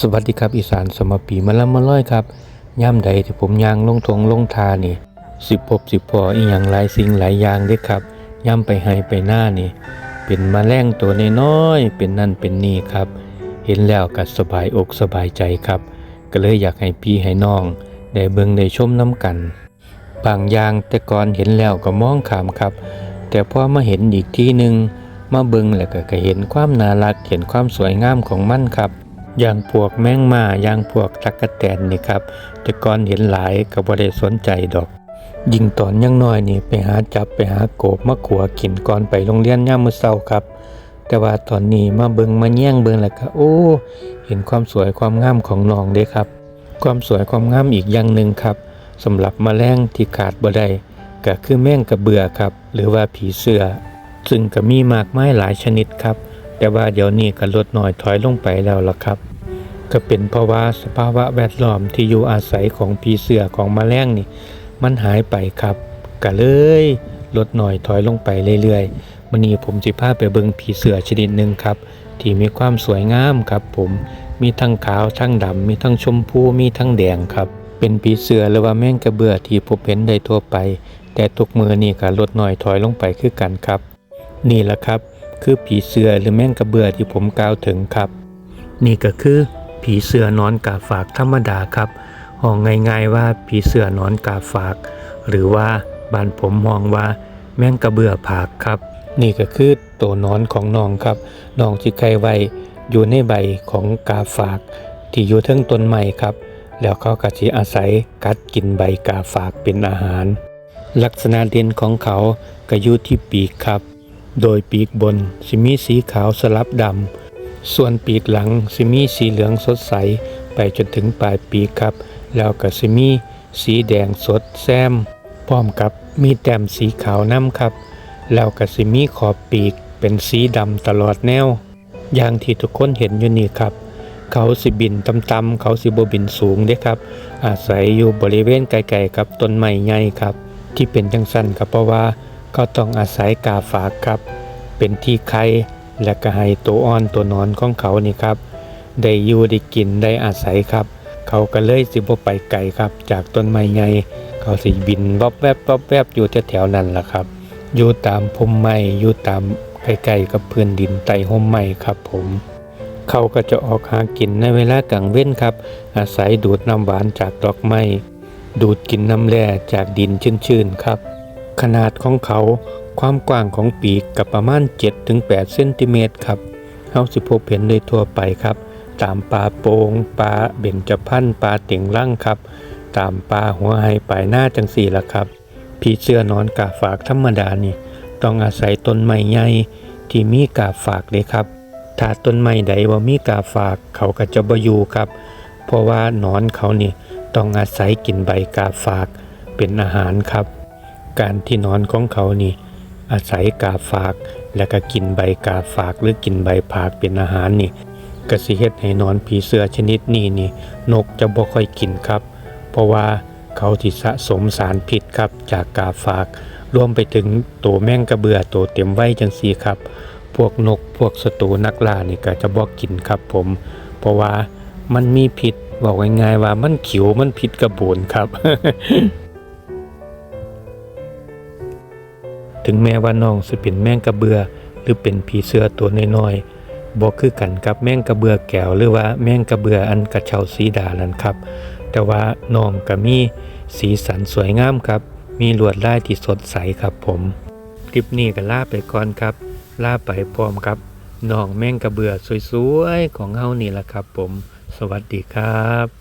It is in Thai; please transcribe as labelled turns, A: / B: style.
A: สวัสดีครับอีสานสมปีมาละมาร้อยครับย่ำใดที่ผมยางลงทงลงทานี่สิบพบสิบพออีหยังหลายสิ่งหลายอย่างเด้ครับย่ำไปให้ไปหน้านี่ เป็นมาแรงตัวน้อยเป็นนั่นเป็นนี่ครับ เห็นแล้วก็สบายอกสบายใจครับ ก็เลยอยากให้พี่ให้น้องได้เบิ่งได้ชมน้ำกัน บางอย่างแต่ก่อนเห็นแล้วก็มองขามครับ แต่พอมาเห็นอีกทีหนึ่งมาเบิ่งแล้วก็เห็นความน่ารักเห็นความสวยงามของมันครับ อย่างพวกแมงมาอย่างพวกตักกะแตนนี่ครับ แต่ก่อนเห็นหลายก็บ่ได้สนใจดอกยิ่งตอนยังน้อยนี่ไปหาจับไปหาโกบมาขัวกินก่อนไปโรงเรียนย่ามมื้อเช้าครับ แต่ว่าตอนนี้มาเบิงมาแย่งเบิงแล้วก็โอ้ เห็นความสวยความงามของน้องเด้ครับ ความสวยความงามอีกอย่างหนึ่งครับสำหรับแมลงที่ขาดบ่ได้ก็คือแมงกระเบือครับ หรือว่าผีเสื้อซึ่งก็มีมากมายหลายชนิดครับ แต่ว่าเดี๋ยวนี้ก็ลดน้อยถอยลงไปแล้วล่ะครับ ก็เป็นเพราะว่าสภาวะแวดล้อมที่อยู่อาศัยของผีเสื้อของแมลงนี่ มันหายไปครับก็เลยลดหน่อยถอยลงไปเรื่อยๆวันนี้ผมสิพาไปเบิงผีเสือชนิดหนึ่งครับ ที่มีความสวยงามครับ ผมมีทั้งขาวทั้งดำมีทั้งชมพูมีทั้งแดงครับ เป็นผีเสือหรือว่าแมงกระเบือที่พบเห็นได้ทั่วไป แต่ทุกมือนี่ก็ลดหน่อยถอยลงไปคือกันครับ นี่แหละครับ คือผีเสือหรือแมงกระเบือที่ผมกล่าวถึงครับ นี่ก็คือผีเสือนอนกาฝากธรรมดาครับห้องง่ายๆว่าผีเสือนอนกาฝาก หรือว่าบ้านผมมองว่าแมงกระเบือผากครับ นี่ก็คือตัวนอนของน้องครับน้องที่ไข่ไวอยู่ในใบของกาฝาก ที่อยู่เทิงต้นไม้ครับ แล้วเขาก็สิอาศัยกัดกินใบกาฝากเป็นอาหาร ลักษณะเด่นของเขาก็อยู่ที่ปีกครับ โดยปีกบนสิมีสีขาวสลับดำ ส่วนปีกหลังสิมีสีเหลืองสดใส ไปจนถึงปลายปีกครับ แล้วก็สิมีสีแดงสดแซม พร้อมกับมีแต้มสีขาวน้ำครับ แล้วก็สิมีขอบปีกเป็นสีดำตลอดแนว อย่างที่ทุกคนเห็นอยู่นี่ครับ เขาสิบินต่ำๆเขาสิบบินสูงเด้ครับ อาศัยอยู่บริเวณไกลๆกับต้นไม้ใหญ่ครับ ที่เป็นจังสั้นครับเพราะว่า เขาต้องอาศัยกาฝากครับ เป็นที่ไข่และก็ให้ตัวอ่อนตัวนอนของเขานี่ครับ ได้อยู่ได้กินได้อาศัยครับ เขาก็เลยสิบไปไกลครับ จากต้นไม้ใหญ่เขาสิบินวอบแวบวอบแวบอยู่แถวๆนั้นล่ะครับ อยู่ตามพมไม้อยู่ตามใกล้ๆกับพื้นดินใต้ห่มไม้ครับผมเขาก็จะออกหากินในเวลากลางเว้นครับ อาศัยดูดน้ำหวานจากดอกไม้ ดูดกินน้ำแร่จากดินชื้นๆครับ ขนาดของเขาความกว้างของปีกกับประมาณ 7-8เซนติเมตรครับเฮาสิพบเห็นได้ทั่วไปครับ ตามปลาโปงปลาเบ่ญจพรรณปลาเต่งรั่งครับ ตามปลาหัวไฮปลายหน้าจังสี่ละครับผีเสื้อนอนกาฝากธรรมดานี่ ต้องอาศัยต้นไม้ใหญ่ที่มีกาฝากเลยครับถ้าต้นไม้ใดว่ามีกาฝากเขาก็จะบอยู่ครับ เพราะว่านอนเขานี่ต้องอาศัยกินใบกาฝากเป็นอาหารครับ การที่นอนของเขานี่ อาศัยกาฝาก แล้วก็กินใบกาฝากหรือกินใบผากเป็นอาหารนี่กสิเฮ็ดให้นอนผีเสื้อชนิดนี้นี่ นกจะบ่ค่อยกินครับ เพราะว่าเขาที่สะสมสารพิษครับจากกาฝากรวมไปถึงตัวแมงกระเบือตัวเต็มไว้จังซี่ครับ พวกนกพวกศัตรูนักล่านี่ก็จะบ่กินครับผม เพราะว่ามันมีพิษบอกง่ายๆว่ามันขิวมันพิษกระบูนครับ ถึงแม้ว่าน้องสิเป็นแมงกระเบือ หรือเป็นผีเสื้อตัวน้อยๆบ่คือกันกับแมงกระเบือแก้วหรือว่าแมงกระเบืออันกระเช้าสีดานั่นครับ แต่ว่าน้องก็มีสีสันสวยงามครับ มีลวดลายที่สดใสครับผม คลิปนี้ก็ลาไปก่อนครับลาไปพร้อมครับน้องแมงกระเบือสวยๆของเฮานี่แหละครับผม สวัสดีครับ